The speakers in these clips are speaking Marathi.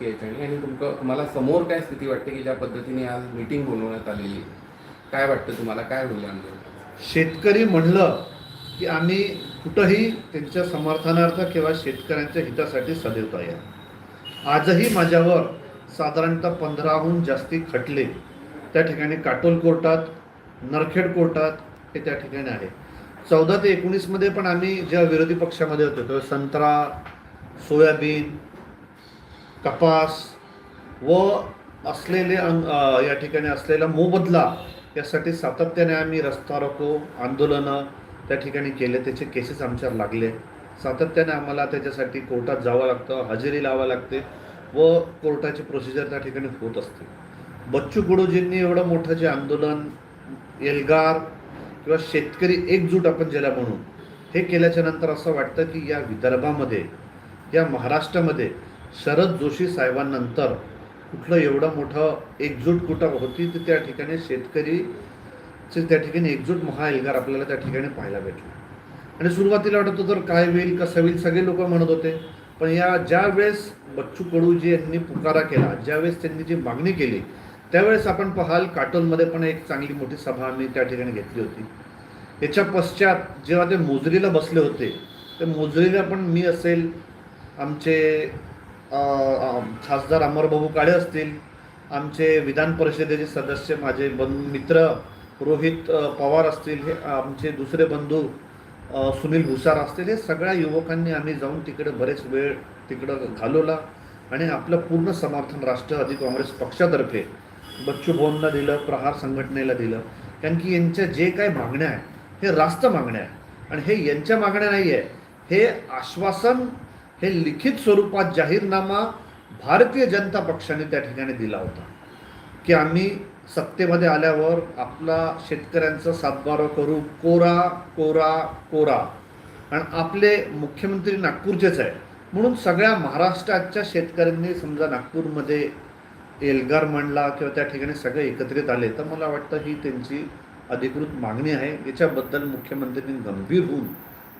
यायची आणि आणि तुम्हाला समोर काय स्थिती वाटते की ज्या पद्धतीने आज मीटिंग बोलवण्यात आलेली काय वाटतं तुम्हाला? काय होईल शेतकरी म्हणलं की आम्ही कुठंही त्यांच्या समर्थनार्थ किंवा शेतकऱ्यांच्या हितासाठी सदैव तयार. आजही माझ्यावर साधारणतः पंधराहून जास्ती खटले त्या ठिकाणी काटोल कोर्टात नरखेड कोर्टात हे त्या ठिकाणी आहे. चौदा ते एकोणीसमध्ये पण आम्ही ज्या विरोधी पक्षामध्ये होतो तेव्हा संत्रा सोयाबीन कपास व असलेले अंग या ठिकाणी असलेला मोबदला यासाठी सातत्याने आम्ही रस्ता रोको आंदोलनं त्या ठिकाणी केले. त्याचे केसेस आमच्यावर लागले. सातत्याने आम्हाला त्याच्यासाठी कोर्टात जावं लागतं हजेरी लावावं लागते व कोर्टाची प्रोसिजर त्या ठिकाणी होत असते. बच्चू गुरुजींनी एवढं मोठं जे आंदोलन एल्गार किंवा शेतकरी एकजूट आपण ज्याला म्हणू हे केल्याच्यानंतर असं वाटतं की या विदर्भामध्ये या महाराष्ट्रामध्ये शरद जोशी साहेबांनंतर कुठलं एवढं मोठं एकजूट कुठं होती तर त्या ठिकाणी शेतकरीचे त्या ठिकाणी एकजूट महाएल्गार आपल्याला त्या ठिकाणी पाहायला भेटला. आणि सुरुवातीला वाटत होतं तर काय होईल कसं होईल? सगळे लोक म्हणत होते. पण या ज्या वेळेस बच्चू कडूजी यांनी पुकारा केला ज्यावेळेस त्यांनी जी मागणी केली त्यावेळेस आपण पाहाल काटोलमध्ये पण एक चांगली मोठी सभा आम्ही त्या ठिकाणी घेतली होती. याच्या पश्चात जेव्हा ते मोजरीला बसले होते ते मोजरीला पण मी असेल आमचे खासदार अमरबाबू काळे असतील आमचे विधान परिषदेचे सदस्य माझे बंधू मित्र रोहित पवार असतील हे आमचे दुसरे बंधू सुनील भुसार असतील हे सगळ्या युवकांनी आम्ही जाऊन तिकडे बरेच वेळ तिकडं घालवला आणि आपलं पूर्ण समर्थन राष्ट्रवादी काँग्रेस पक्षातर्फे बच्चू भाऊंना दिलं प्रहार संघटनेला दिलं. कारण की यांच्या जे काय मागण्या आहेत हे रास्त मागण्या आहेत. आणि हे यांच्या मागण्या नाही आहे हे आश्वासन हे लिखित स्वरूपात जाहीरनामा भारतीय जनता पक्षाने त्या ठिकाणी दिला होता. की आम्ही सत्तेमध्ये आल्यावर आपला शेतकऱ्यांचा सातबारा करू कोरा कोरा कोरा. आणि आपले मुख्यमंत्री नागपूरचेच आहे म्हणून सगळ्या महाराष्ट्राच्या शेतकऱ्यांनी समजा नागपूरमध्ये एल्गार मांडला किंवा त्या ठिकाणी सगळे एकत्रित आले तर मला वाटतं ही त्यांची अधिकृत मागणी आहे. याच्याबद्दल मुख्यमंत्र्यांनी गंभीर होऊन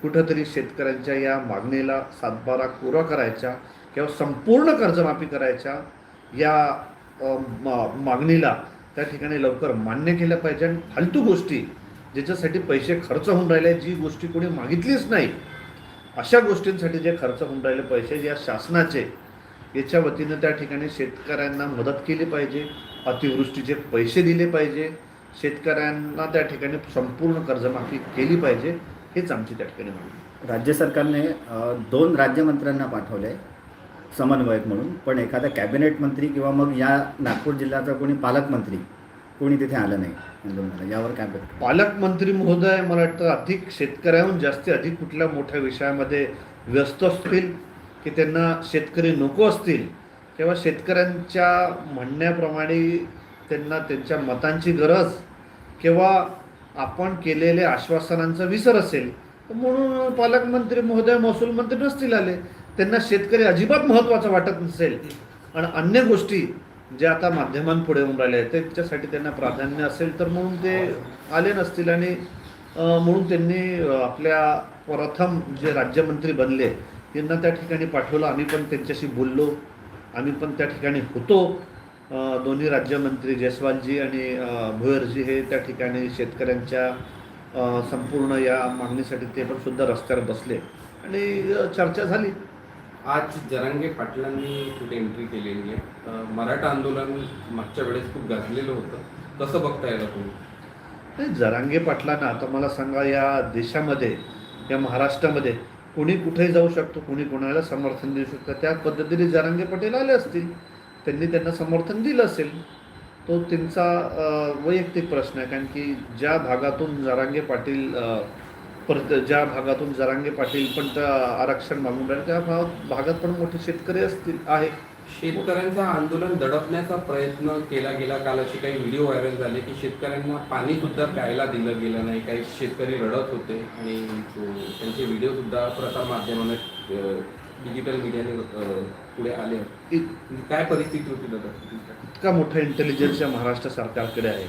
कुठंतरी शेतकऱ्यांच्या या मागणीला सातबारा कोरा करायच्या किंवा संपूर्ण कर्जमाफी करायच्या या मागणीला त्या ठिकाणी लवकर मान्य केल्या पाहिजे. आणि फालतू गोष्टी ज्याच्यासाठी पैसे खर्च होऊन राहिले जी गोष्टी कोणी मागितलीच नाही अशा गोष्टींसाठी जे खर्च होऊन राहिले पैसे या शासनाचे याच्या वतीनं त्या ठिकाणी शेतकऱ्यांना मदत केली पाहिजे अतिवृष्टीचे पैसे दिले पाहिजे शेतकऱ्यांना त्या ठिकाणी संपूर्ण कर्जमाफी केली पाहिजे. हेच आमची त्या ठिकाणी मागणी आहे. राज्य सरकारने दोन राज्यमंत्र्यांना पाठवले समन्वयक म्हणून. पण एखादा कॅबिनेट मंत्री किंवा मग या नागपूर जिल्ह्याचा कोणी पालकमंत्री कोणी तिथे आलं नाही यावर काय पालकमंत्री महोदय मला वाटतं अधिक शेतकऱ्याहून जास्ती अधिक कुठल्या मोठ्या विषयामध्ये व्यस्त असतील की त्यांना शेतकरी नको असतील किंवा शेतकऱ्यांच्या म्हणण्याप्रमाणे त्यांना त्यांच्या मतांची गरज किंवा आपण केलेल्या आश्वासनांचा विसर असेल तर म्हणून पालकमंत्री महोदय महसूल मंत्री नसतील आले. त्यांना शेतकरी अजिबात महत्त्वाचा वाटत नसेल. आणि अन्य गोष्टी ज्या आता माध्यमांपुढे येऊन राहिल्या आहेत त्याच्यासाठी त्यांना प्राधान्य असेल तर म्हणून ते आले नसतील. आणि म्हणून त्यांनी आपल्या प्रथम जे राज्यमंत्री बनले त्यांना त्या ठिकाणी पाठवलं. आम्ही पण त्यांच्याशी बोललो. आम्ही पण त्या ठिकाणी होतो. दोन्ही राज्यमंत्री जयस्वालजी आणि भुयरजी हे त्या ठिकाणी शेतकऱ्यांच्या संपूर्ण या मागणीसाठी ते पण सुद्धा रस्त्यावर बसले. आणि चर्चा झाली. आज जरांगे पाटलांनी कुठे एंट्री केलेली आहे? मराठा आंदोलन मागच्या वेळेस खूप गाजलेलं होतं. कसं बघता याला तुम्ही? नाही जरांगे पाटलांना आता मला सांगा या देशामध्ये या महाराष्ट्रामध्ये कोणी कुठेही जाऊ शकतो कोणी कोणाला समर्थन देऊ शकतं त्या पद्धतीने जरांगे पटेल आले असतील. त्यांनी त्यांना समर्थन दिलं असेल तो त्यांचा वैयक्तिक प्रश्न आहे. कारण की ज्या भागातून जरांगे पाटील परत ज्या भागातून जरांगे पाटील पण त्या आरक्षण मागून राहिले त्या भाग भागात पण मोठे शेतकरी असतील आहे. शेतकऱ्यांचं आंदोलन दडपण्याचा प्रयत्न केला गेला. काल असे काही व्हिडिओ व्हायरल झाले की शेतकऱ्यांना पाणी सुद्धा प्यायला दिलं गेलं नाही. काही शेतकरी रडत होते आणि त्यांचे व्हिडिओ सुद्धा प्रसार माध्यमाने डिजिटल मीडियाने पुढे आले. इत- काय परिस्थिती होती दादा इतका मोठा इंटेलिजन्स या महाराष्ट्र सरकारकडे आहे.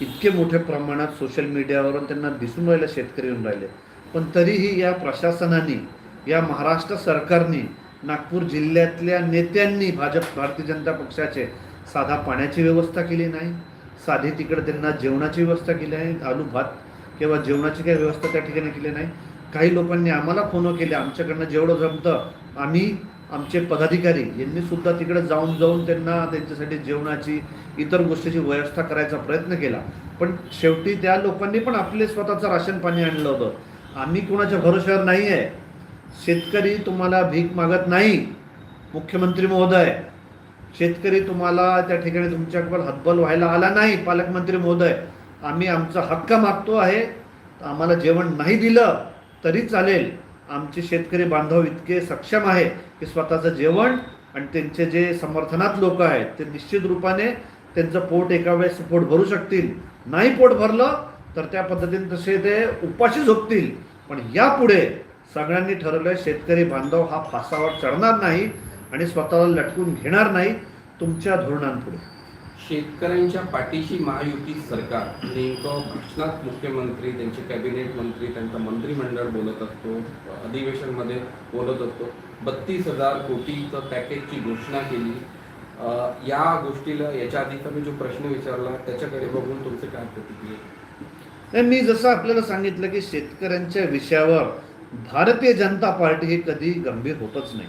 इतके मोठ्या प्रमाणात सोशल मीडियावरून त्यांना दिसून राहिले शेतकरी येऊन राहिले. पण तरीही या प्रशासनाने या महाराष्ट्र सरकारने नागपूर जिल्ह्यातल्या नेत्यांनी भाजप भारतीय जनता पक्षाचे साधा पाण्याची व्यवस्था केली नाही. साधी तिकडे त्यांना जेवणाची व्यवस्था केली आहे आलू भात किंवा जेवणाची काही व्यवस्था त्या ठिकाणी केली नाही. काही लोकांनी आम्हाला फोन केले आमच्याकडनं जेवढं जमतं आम्ही आमचे पदाधिकारी यांनी सुद्धा तिकडे जाऊन जाऊन त्यांना त्यांच्यासाठी जेवणाची इतर गोष्टीची व्यवस्था करायचा प्रयत्न केला. पण शेवटी त्या लोकांनी पण आपले स्वतःचं राशन पाणी आणलं होतं. आम्ही कुणाच्या भरोश्यावर नाही आहे शेतकरी तुम्हाला भीक मागत नाही मुख्यमंत्री महोदय. शेतकरी तुम्हाला त्या ठिकाणी तुमच्याकडे हतबल व्हायला आला नाही पालकमंत्री महोदय. आम्ही आमचा हक्क मागतो आहे. आम्हाला जेवण नाही दिलं तरी चालेल. आमचे शेतकरी बांधव इतके सक्षम आहे की स्वतःचं जेवण आणि त्यांचे जे समर्थनात लोक आहेत ते निश्चित रूपाने त्यांचं पोट एका वेळेस पोट भरू शकतील. नाही पोट भरलं तर त्या पद्धतीने तसे ते उपाशी झोपतील. पण यापुढे सगळ्यांनी ठरवलं शेतकरी बांधव हा फासावर चढणार नाही आणि स्वतःला लटकून घेणार नाही तुमच्या धोरणांपुढे. शेतकऱ्यांच्या पाठीशी महायुती सरकार. नेमकं भाषणात मुख्यमंत्री त्यांचे कॅबिनेट मंत्री त्यांचं मंत्रिमंडळ बोलत असतो अधिवेशनमध्ये बोलत असतो. बत्तीस हजार कोटीचं पॅकेजची घोषणा केली. या गोष्टीला याच्या आधीचा मी जो प्रश्न विचारला त्याच्याकडे बघून तुमचे काय प्रतिक्रिया मी जसं आपल्याला सांगितलं की शेतकऱ्यांच्या विषयावर भारतीय जनता पार्टी ही कधी गंभीर होतच नाही.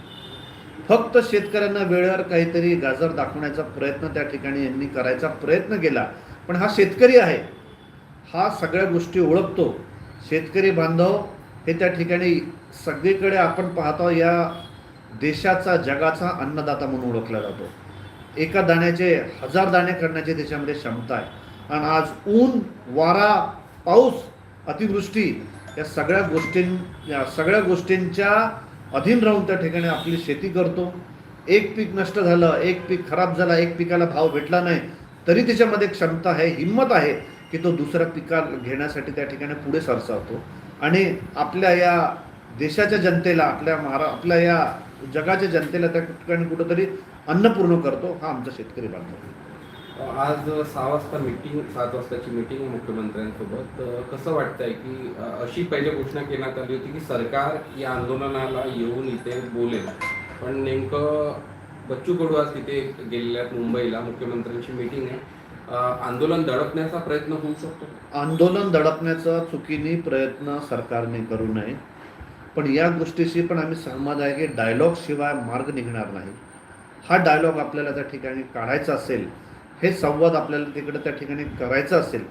फक्त शेतकऱ्यांना वेळेवर काहीतरी गाजर दाखवण्याचा प्रयत्न त्या ठिकाणी यांनी करायचा प्रयत्न केला. पण हा शेतकरी आहे. हा सगळ्या गोष्टी ओळखतो. शेतकरी बांधव हे त्या ठिकाणी सगळीकडे आपण पाहतो या देशाचा जगाचा अन्नदाता म्हणून ओळखला जातो. एका दाण्याचे हजार दाणे करण्याची त्याच्यामध्ये क्षमता आहे. आणि आज ऊन वारा पाऊस अतिवृष्टी या सगळ्या गोष्टीं या सगळ्या गोष्टींच्या अधीन राहून त्या ठिकाणी आपली शेती करतो. एक पीक नष्ट झालं एक पीक खराब झाला एक पिकाला भाव भेटला नाही तरी त्याच्यामध्ये क्षमता आहे हिंमत आहे की तो दुसऱ्या पिका घेण्यासाठी त्या ठिकाणी पुढे सरसावतो. आणि आपल्या या देशाच्या जनतेला आपल्या महारा आपल्या या जगाच्या जनतेला त्या ठिकाणी कुठंतरी अन्नपूर्ण करतो हा आमचा शेतकरी बांधव आज सहा वाजता मीटिंग सात वाजताची मीटिंग मुख्यमंत्र्यांसोबत. कसं वाटतंय की अशी पहिले घोषणा करण्यात आली होती की सरकार या आंदोलनाला येऊन इथे बोलेल. पण नेमकं बच्चू कडू आज तिथे गेलेल्या मुंबईला मुख्यमंत्र्यांची मीटिंग आहे. आंदोलन दडपण्याचा प्रयत्न होऊ शकतो? आंदोलन दडपण्याचा चुकीने प्रयत्न सरकारने करू नये. पण या गोष्टीशी पण आम्ही सहमत आहे की डायलॉग शिवाय मार्ग निघणार नाही. हा डायलॉग आपल्याला त्या ठिकाणी काढायचा असेल हे संवाद आपल्याला तिकडे त्या ठिकाणी करायचा असेल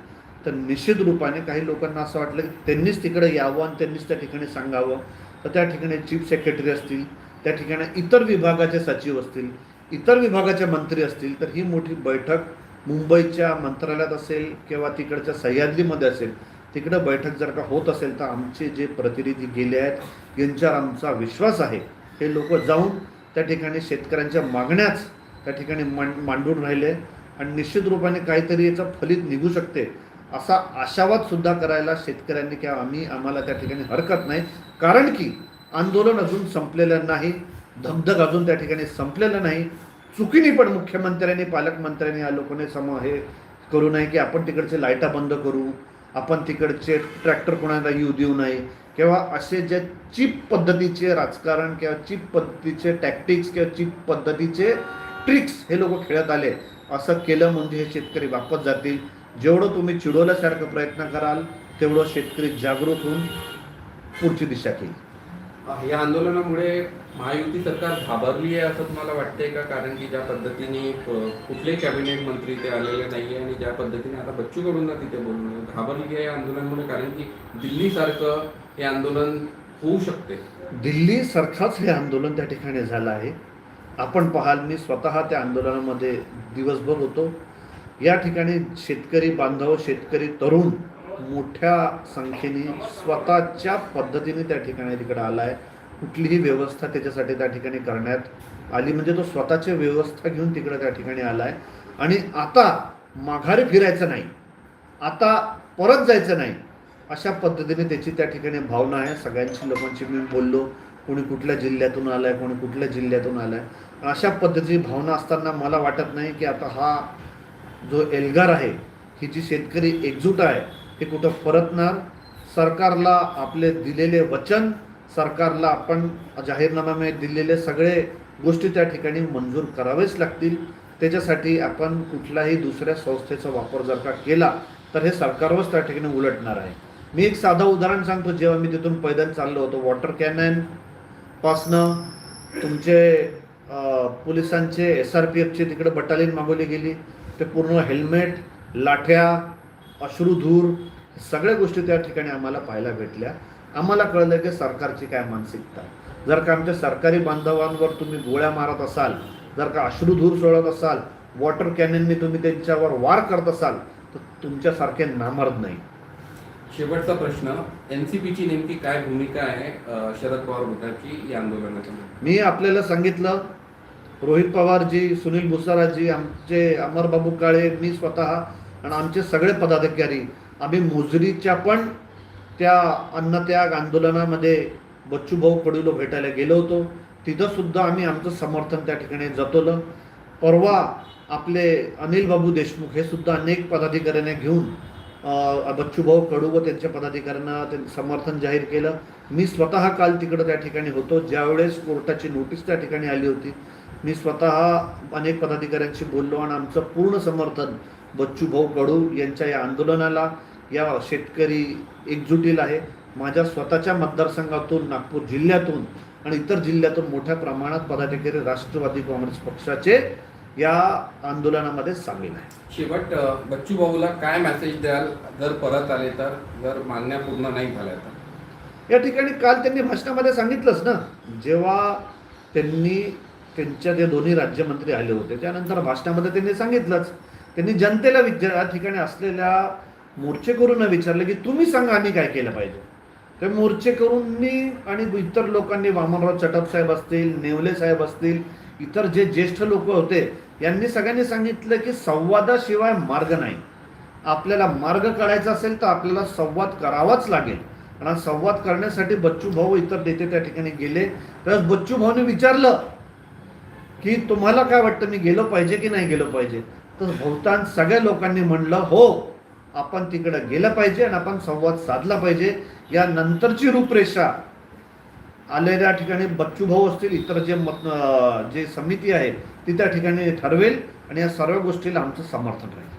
तर निश्चित रूपाने काही लोकांना असं वाटलं की त्यांनीच तिकडे यावं आणि त्यांनीच त्या ठिकाणी सांगावं. तर त्या ठिकाणी चीफ सेक्रेटरी असतील त्या ठिकाणी इतर विभागाचे सचिव असतील इतर विभागाचे मंत्री असतील तर ही मोठी बैठक मुंबईच्या मंत्रालयात असेल किंवा तिकडच्या सह्याद्रीमध्ये असेल तिकडं बैठक जर का होत असेल तर आमचे जे प्रतिनिधी गेले आहेत यांच्यावर आमचा विश्वास आहे. हे लोक जाऊन त्या ठिकाणी शेतकऱ्यांच्या मागण्याच त्या ठिकाणी मांड मांडून राहिले. आणि निश्चित रूपाने काहीतरी याचं फलित निघू शकते असा आशावाद सुद्धा करायला शेतकऱ्यांनी किंवा आम्ही आम्हाला त्या ठिकाणी हरकत नाही. कारण की आंदोलन अजून संपलेलं नाही धगधग अजून त्या ठिकाणी संपलेलं नाही. चुकीने पण मुख्यमंत्र्यांनी पालकमंत्र्यांनी या लोकांनी सम हे करू नये की आपण तिकडचे लाईटा बंद करू आपण तिकडचे ट्रॅक्टर कोणाला येऊ देऊ नये. किंवा असे जे चीप पद्धतीचे राजकारण किंवा चीप पद्धतीचे टॅक्टिक्स किंवा चीप पद्धतीचे ट्रिक्स हे लोक खेळत आले. असं केलं म्हणजे हे शेतकरी वापस जातील. जेवढं तुम्ही चिडवल्यासारखं प्रयत्न कराल तेवढं शेतकरी जागृत होऊन पुढची दिशा घेईल. या आंदोलनामुळे महायुती सरकार घाबरली आहे असं तुम्हाला वाटतंय का? कारण की ज्या पद्धतीने कुठलेही कॅबिनेट मंत्री ते आलेले नाहीये आणि ज्या पद्धतीने आता बच्चू कडूंना तिथे बोलणं घाबरली आहे या आंदोलनामुळे कारण की दिल्लीसारखं हे आंदोलन होऊ शकते. दिल्ली सारखाच हे आंदोलन त्या ठिकाणी झालं आहे. आपण पाहाल मी स्वतः त्या आंदोलनामध्ये दिवसभर होतो. या ठिकाणी शेतकरी बांधव शेतकरी तरुण मोठ्या संख्येने स्वतःच्या पद्धतीने त्या ठिकाणी तिकडे आला आहे कुठलीही व्यवस्था त्याच्यासाठी त्या ठिकाणी करण्यात आली म्हणजे तो स्वतःची व्यवस्था घेऊन तिकडे त्या ठिकाणी आला आहे आणि आता माघारी फिरायचं नाही आता परत जायचं नाही अशा पद्धतीने त्याची त्या ठिकाणी भावना आहे. सगळ्यांची लोकांची मी बोललो. कोणी कुठल्या जिल्ह्यातून आलाय कोणी कुठल्या जिल्ह्यातून आलाय. अशा पद्धतीची भावना असताना मला वाटत नाही की आता हा जो एल्गार आहे ही जी शेतकरी एकजूट आहे हे कुठं परतणार? सरकारला आपले दिलेले वचन सरकारला आपण जाहीरनाम्यामध्ये दिलेले सगळे गोष्टी त्या ठिकाणी मंजूर करावेच लागतील. त्याच्यासाठी आपण कुठल्याही दुसऱ्या संस्थेचा वापर जर का केला तर हे सरकारवरच त्या ठिकाणी उलटणार आहे. मी एक साधं उदाहरण सांगतो. जेव्हा मी तिथून पैदल चाललो होतो वॉटर कॅनन पासनं तुमचे पोलिसांचे एस आर पी एफचे तिकडे बटालियन मागवली गेली. ते पूर्ण हेल्मेट लाठ्या अश्रुधूर सगळ्या गोष्टी त्या ठिकाणी आम्हाला पाहायला भेटल्या. आम्हाला कळलं की सरकारची काय मानसिकता. जर का आमच्या सरकारी बांधवांवर तुम्ही गोळ्या मारत असाल जर का अश्रुधूर सोडत असाल वॉटर कॅनननी तुम्ही त्यांच्यावर वार करत असाल तर तुमच्यासारखे नामर्द नाही. शेवटचा प्रश्न एनसीपीची नेमकी काय भूमिका आहे शरद पवार गटाची या आंदोलनाच्या मी आपल्याला सांगितलं रोहित पवारजी सुनील भुसाराजी आमचे अमरबाबू काळे मी स्वतः आणि आमचे सगळे पदाधिकारी आम्ही मोजरीच्या पण त्या अन्नत्याग आंदोलनामध्ये बच्चूभाऊ कडूलो भेटायला गेलो होतो. तिथंसुद्धा आम्ही आमचं समर्थन त्या ठिकाणी जतवलं परवा आपले अनिल बाबू देशमुख हे सुद्धा अनेक पदाधिकाऱ्यांना घेऊन बच्चूभाऊ कडू व त्यांच्या पदाधिकाऱ्यांना ते समर्थन जाहीर केलं. मी स्वतः काल तिकडं त्या ठिकाणी होतो. ज्यावेळेस कोर्टाची नोटीस त्या ठिकाणी आली होती मी स्वतः अनेक पदाधिकाऱ्यांशी बोललो आणि आमचं पूर्ण समर्थन बच्चूभाऊ कडू यांच्या या आंदोलनाला या शेतकरी एकजुटीला आहे. माझ्या स्वतःच्या मतदारसंघातून नागपूर जिल्ह्यातून आणि इतर जिल्ह्यातून मोठ्या प्रमाणात पदाधिकारी राष्ट्रवादी काँग्रेस पक्षाचे या आंदोलनामध्ये सामील आहे. शेवट बच्चू भाऊला काय मेसेज द्याल? जर परत आले तर जर मान्य पूर्ण नाही झाल्या तर? या ठिकाणी काल त्यांनी भाषणामध्ये सांगितलंच ना जेव्हा त्यांनी त्यांच्या जे दोन्ही राज्यमंत्री आले होते त्यानंतर भाषणामध्ये त्यांनी सांगितलंच. त्यांनी जनतेला विचार या ठिकाणी असलेल्या मोर्चेकरूंना विचारलं की तुम्ही सांगा आम्ही काय केलं पाहिजे. ते मोर्चेकरूंनी आणि इतर लोकांनी वामनराव चटप साहेब असतील नेवले साहेब असतील इतर जे ज्येष्ठ लोक होते यांनी सगळ्यांनी सांगितलं की संवादाशिवाय मार्ग नाही. आपल्याला मार्ग काढायचा असेल तर आपल्याला संवाद करावाच लागेल. आणि संवाद करण्यासाठी बच्चू भाऊ इतर नेते त्या ठिकाणी गेले. तर बच्चू भाऊने विचारलं की तुम्हाला काय वाटतं मी गेलो पाहिजे की नाही गेलो पाहिजे? तर बहुतांश सगळ्या लोकांनी म्हणलं हो आपण तिकडं गेलं पाहिजे आणि आपण संवाद साधला पाहिजे. या नंतरची रूपरेषा आलेल्या ठिकाणी बच्चू भाऊ असतील इतर जे मत जे समिती आहे ती त्या ठिकाणी ठरवेल आणि या सर्व गोष्टीला आमचं समर्थन राहील.